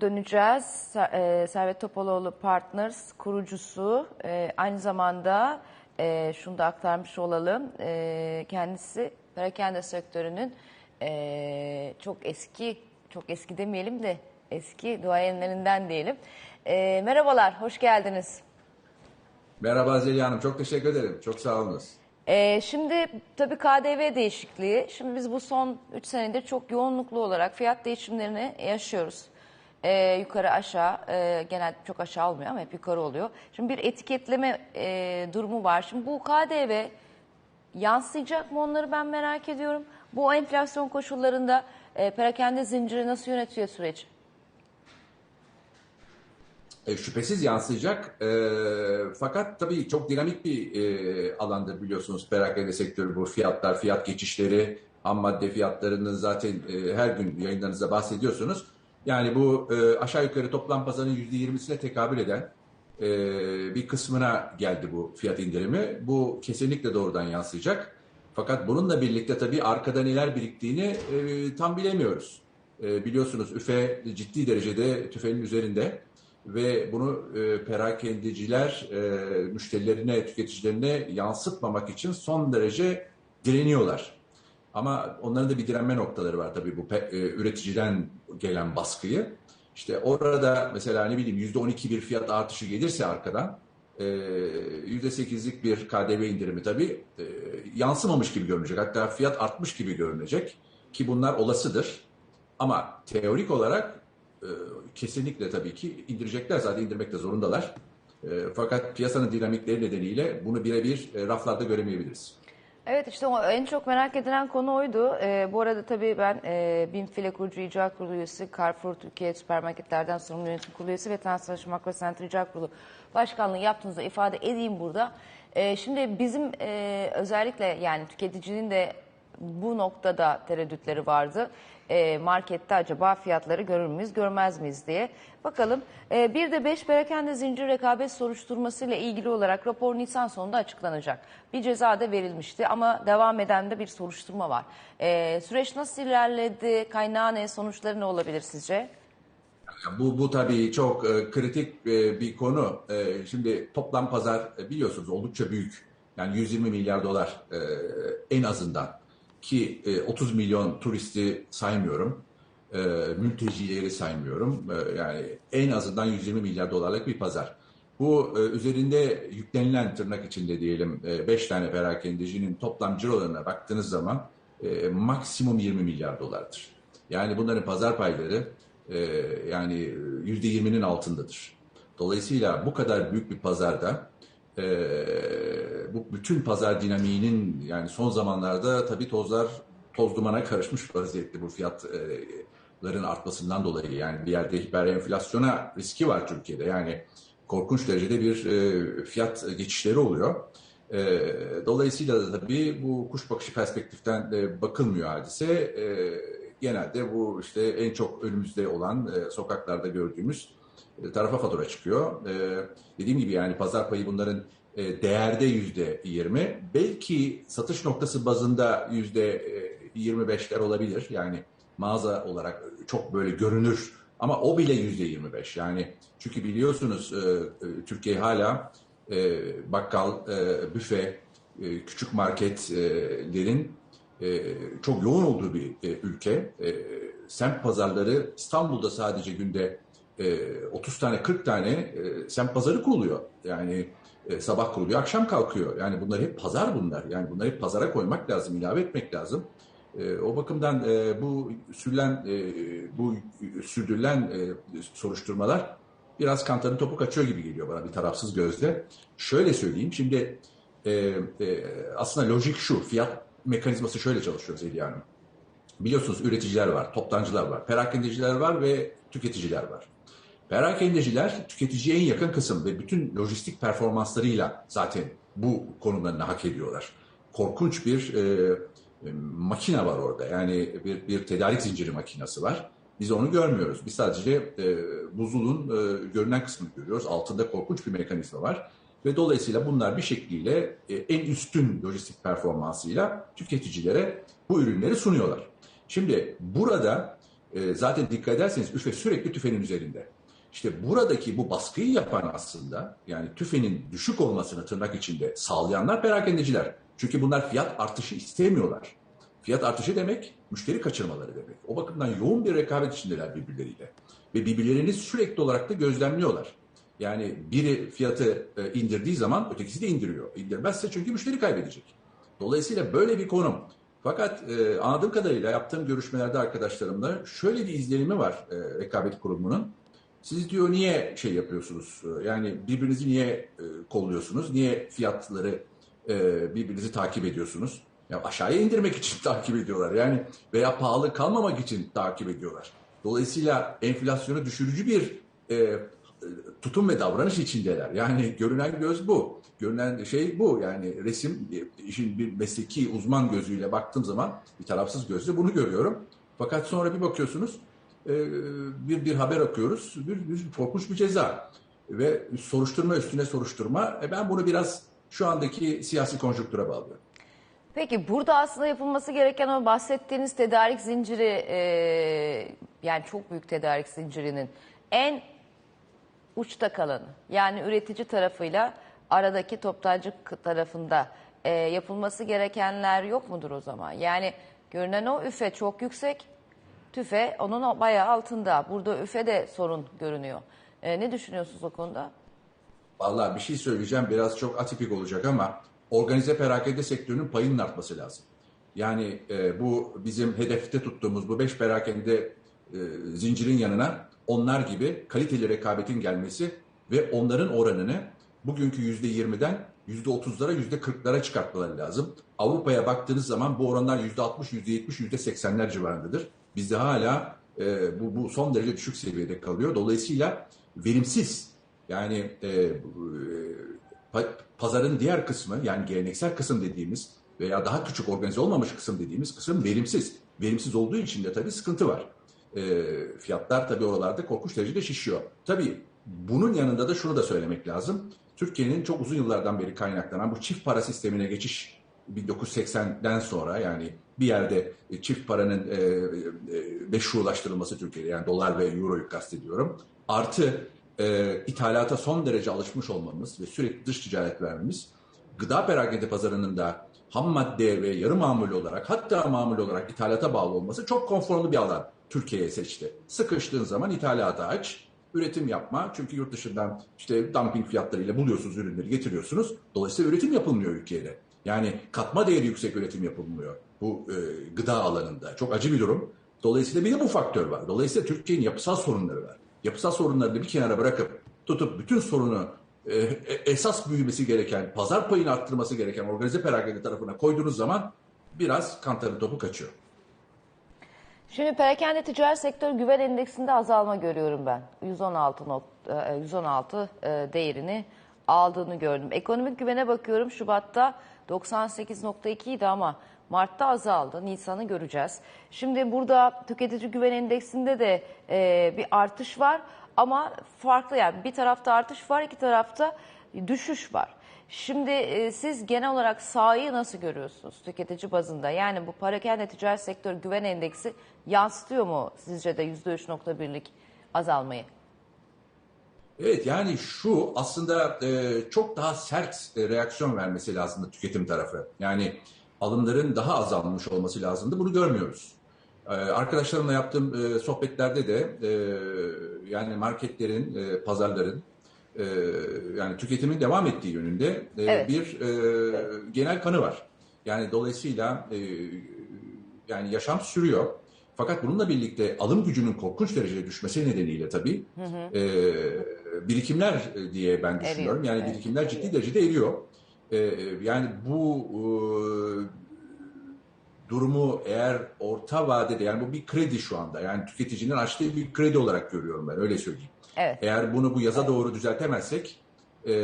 döneceğiz. E, Servet Topaloğlu Partners kurucusu. E, aynı zamanda e, şunu da aktarmış olalım. E, kendisi perakende sektörünün e, çok eski, çok eski demeyelim de eski duayenlerinden diyelim. E, merhabalar, hoş geldiniz. Merhaba Zeliha Hanım, çok teşekkür ederim. Çok sağ olunuz. Ee, şimdi tabii KDV değişikliği. Şimdi biz bu son 3 senedir çok yoğunluklu olarak fiyat değişimlerini yaşıyoruz. Ee, yukarı aşağı, e, genel çok aşağı olmuyor ama hep yukarı oluyor. Şimdi bir etiketleme e, durumu var. Şimdi bu KDV yansıyacak mı onları ben merak ediyorum. Bu enflasyon koşullarında e, perakende zinciri nasıl yönetiyor süreci? E, şüphesiz yansıyacak. E, fakat tabii çok dinamik bir e, alandır biliyorsunuz perakende sektörü bu fiyatlar, fiyat geçişleri, ham madde fiyatlarının zaten e, her gün yayınlarınızda bahsediyorsunuz. Yani bu e, aşağı yukarı toplam pazarın %20'sine tekabül eden e, bir kısmına geldi bu fiyat indirimi. Bu kesinlikle doğrudan yansıyacak. Fakat bununla birlikte tabii arkada neler biriktiğini e, tam bilemiyoruz. E, biliyorsunuz üfe ciddi derecede tüfeğin üzerinde ve bunu e, perakendeciler e, müşterilerine, tüketicilerine yansıtmamak için son derece direniyorlar. Ama onların da bir direnme noktaları var tabii bu e, üreticiden gelen baskıyı. İşte orada mesela ne bileyim yüzde on iki bir fiyat artışı gelirse arkadan e, yüzde sekizlik bir KDV indirimi tabii e, yansımamış gibi görünecek. Hatta fiyat artmış gibi görünecek ki bunlar olasıdır. Ama teorik olarak e, kesinlikle tabii ki indirecekler. Zaten indirmek de zorundalar. E, fakat piyasanın dinamikleri nedeniyle bunu birebir e, raflarda göremeyebiliriz. Evet işte o en çok merak edilen konu oydu. Ee, bu arada tabii ben e, BİM File Kurucu İcra Kurulu üyesi, Carrefour Türkiye Süpermarketlerden Sorumlu Yönetim Kurulu üyesi ve Transnational Makro Center İcra Kurulu Başkanlığı yaptığınızda ifade edeyim burada. Ee, şimdi bizim e, özellikle yani tüketicinin de bu noktada tereddütleri vardı. E, markette acaba fiyatları görür müyüz, görmez miyiz diye. Bakalım. E, bir de 5 perakende zincir rekabet soruşturması ile ilgili olarak rapor Nisan sonunda açıklanacak. Bir ceza da verilmişti ama devam eden de bir soruşturma var. E, süreç nasıl ilerledi, kaynağı ne, sonuçları ne olabilir sizce? Bu, bu tabii çok e, kritik e, bir konu. E, şimdi toplam pazar e, biliyorsunuz oldukça büyük. Yani 120 milyar dolar e, en azından ki e, 30 milyon turisti saymıyorum. E, mültecileri saymıyorum. E, yani en azından 120 milyar dolarlık bir pazar. Bu e, üzerinde yüklenilen tırnak içinde diyelim 5 tane perakendecinin toplam cirolarına baktığınız zaman e, maksimum 20 milyar dolardır. Yani bunların pazar payları e, yani %20'nin altındadır. Dolayısıyla bu kadar büyük bir pazarda e, bu bütün pazar dinamiğinin yani son zamanlarda tabii tozlar toz dumana karışmış vaziyette bu fiyatların artmasından dolayı yani bir yerde hiper enflasyona riski var Türkiye'de yani korkunç derecede bir e, fiyat geçişleri oluyor. E, dolayısıyla da tabii bu kuş bakışı perspektiften de bakılmıyor hadise. E, genelde bu işte en çok önümüzde olan e, sokaklarda gördüğümüz tarafa fatura çıkıyor. E, dediğim gibi yani pazar payı bunların değerde yüzde yirmi. Belki satış noktası bazında yüzde yirmi beşler olabilir. Yani mağaza olarak çok böyle görünür ama o bile yüzde yirmi beş. Yani çünkü biliyorsunuz e, e, Türkiye hala e, bakkal, e, büfe, e, küçük marketlerin e, çok yoğun olduğu bir e, ülke. E, semt pazarları İstanbul'da sadece günde e, 30 tane 40 tane e, semt pazarı kuruluyor. Yani e, sabah kuruluyor, akşam kalkıyor. Yani bunlar hep pazar bunlar. Yani bunları hep pazara koymak lazım, ilave etmek lazım. E, o bakımdan e, bu sürülen, e, bu sürdürülen e, soruşturmalar biraz kantarın topu kaçıyor gibi geliyor bana bir tarafsız gözle. Şöyle söyleyeyim, şimdi e, e, aslında lojik şu, fiyat mekanizması şöyle çalışıyor Zeliha Hanım. Biliyorsunuz üreticiler var, toptancılar var, perakendeciler var ve tüketiciler var. Perakendeciler tüketiciye en yakın kısım ve bütün lojistik performanslarıyla zaten bu konumlarını hak ediyorlar. Korkunç bir e, e, makine var orada. Yani bir, bir tedarik zinciri makinesi var. Biz onu görmüyoruz. Biz sadece e, buzulun e, görünen kısmını görüyoruz. Altında korkunç bir mekanizma var. Ve dolayısıyla bunlar bir şekliyle e, en üstün lojistik performansıyla tüketicilere bu ürünleri sunuyorlar. Şimdi burada e, zaten dikkat ederseniz üfe sürekli tüfenin üzerinde. İşte buradaki bu baskıyı yapan aslında yani tüfenin düşük olmasını tırnak içinde sağlayanlar perakendeciler. Çünkü bunlar fiyat artışı istemiyorlar. Fiyat artışı demek müşteri kaçırmaları demek. O bakımdan yoğun bir rekabet içindeler birbirleriyle. Ve birbirlerini sürekli olarak da gözlemliyorlar. Yani biri fiyatı e, indirdiği zaman ötekisi de indiriyor. İndirmezse çünkü müşteri kaybedecek. Dolayısıyla böyle bir konum. Fakat e, anladığım kadarıyla yaptığım görüşmelerde arkadaşlarımla şöyle bir izlenimi var e, rekabet kurumunun. Siz diyor niye şey yapıyorsunuz? Yani birbirinizi niye e, kolluyorsunuz? Niye fiyatları e, birbirinizi takip ediyorsunuz? Ya aşağıya indirmek için takip ediyorlar. Yani veya pahalı kalmamak için takip ediyorlar. Dolayısıyla enflasyonu düşürücü bir e, tutum ve davranış içindeler. Yani görünen göz bu. Görünen şey bu. Yani resim e, işin bir mesleki uzman gözüyle baktığım zaman bir tarafsız gözle bunu görüyorum. Fakat sonra bir bakıyorsunuz bir bir haber okuyoruz. Bir, bir korkunç bir ceza ve soruşturma üstüne soruşturma. E ben bunu biraz şu andaki siyasi konjonktüre bağlıyorum. Peki burada aslında yapılması gereken o bahsettiğiniz tedarik zinciri e, yani çok büyük tedarik zincirinin en uçta kalanı yani üretici tarafıyla aradaki toptancı tarafında e, yapılması gerekenler yok mudur o zaman? Yani görünen o üfe çok yüksek, tüfe onun bayağı altında. Burada üfe de sorun görünüyor. E, ne düşünüyorsunuz o konuda? Vallahi bir şey söyleyeceğim biraz çok atipik olacak ama organize perakende sektörünün payının artması lazım. Yani e, bu bizim hedefte tuttuğumuz bu beş perakende e, zincirin yanına onlar gibi kaliteli rekabetin gelmesi ve onların oranını bugünkü yüzde yirmiden yüzde otuzlara yüzde kırklara çıkartmaları lazım. Avrupa'ya baktığınız zaman bu oranlar yüzde altmış, yüzde yetmiş, yüzde seksenler civarındadır. Bizde hala e, bu, bu son derece düşük seviyede kalıyor. Dolayısıyla verimsiz yani e, e, pa- pazarın diğer kısmı yani geleneksel kısım dediğimiz veya daha küçük organize olmamış kısım dediğimiz kısım verimsiz. Verimsiz olduğu için de tabii sıkıntı var. E, fiyatlar tabii oralarda korkunç derecede şişiyor. Tabii bunun yanında da şunu da söylemek lazım. Türkiye'nin çok uzun yıllardan beri kaynaklanan bu çift para sistemine geçiş 1980'den sonra yani bir yerde e, çift paranın e, e, meşrulaştırılması Türkiye'de yani dolar ve euroyu kastediyorum. Artı e, ithalata son derece alışmış olmamız ve sürekli dış ticaret vermemiz gıda perakende pazarının da ham madde ve yarı mamul olarak hatta mamul olarak ithalata bağlı olması çok konforlu bir alan Türkiye'ye seçti. Sıkıştığın zaman ithalata aç, üretim yapma. Çünkü yurt dışından işte dumping fiyatlarıyla buluyorsunuz ürünleri getiriyorsunuz. Dolayısıyla üretim yapılmıyor ülkede. Yani katma değeri yüksek üretim yapılmıyor bu e, gıda alanında. Çok acı bir durum. Dolayısıyla bir de bu faktör var. Dolayısıyla Türkiye'nin yapısal sorunları var. Yapısal sorunlarını bir kenara bırakıp tutup bütün sorunu e, e, esas büyümesi gereken, pazar payını arttırması gereken organize perakende tarafına koyduğunuz zaman biraz kantarın topu kaçıyor. Şimdi perakende ticaret sektör güven endeksinde azalma görüyorum ben. 116 not, e, 116 e, değerini aldığını gördüm. Ekonomik güvene bakıyorum Şubat'ta 98.2 idi ama Mart'ta azaldı. Nisan'ı göreceğiz. Şimdi burada tüketici güven endeksinde de e, bir artış var ama farklı yani bir tarafta artış var iki tarafta düşüş var. Şimdi e, siz genel olarak sahayı nasıl görüyorsunuz tüketici bazında? Yani bu parakende ticaret sektör güven endeksi yansıtıyor mu sizce de %3.1'lik azalmayı? Evet yani şu aslında e, çok daha sert e, reaksiyon vermesi lazımdı tüketim tarafı. Yani alımların daha azalmış olması lazımdı. Bunu görmüyoruz. E, arkadaşlarımla yaptığım e, sohbetlerde de e, yani marketlerin, e, pazarların e, yani tüketimin devam ettiği yönünde e, Evet. bir e, genel kanı var. Yani dolayısıyla e, yani yaşam sürüyor. Fakat bununla birlikte alım gücünün korkunç derecede düşmesi nedeniyle tabii e, birikimler e, diye ben düşünüyorum. Yani evet. birikimler ciddi derecede eriyor. E, yani bu e, durumu eğer orta vadede yani bu bir kredi şu anda. Yani tüketicinin açtığı bir kredi olarak görüyorum ben öyle söyleyeyim. Evet. Eğer bunu bu yaza doğru düzeltemezsek e,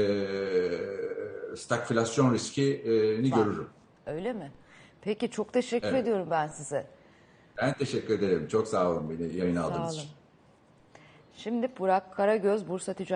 stagflasyon riskini Var. görürüm. Öyle mi? Peki çok teşekkür ediyorum ben size. Ben teşekkür ederim. Çok sağ olun beni yayına aldığınız için. Şimdi Burak Karagöz Bursa Ticaret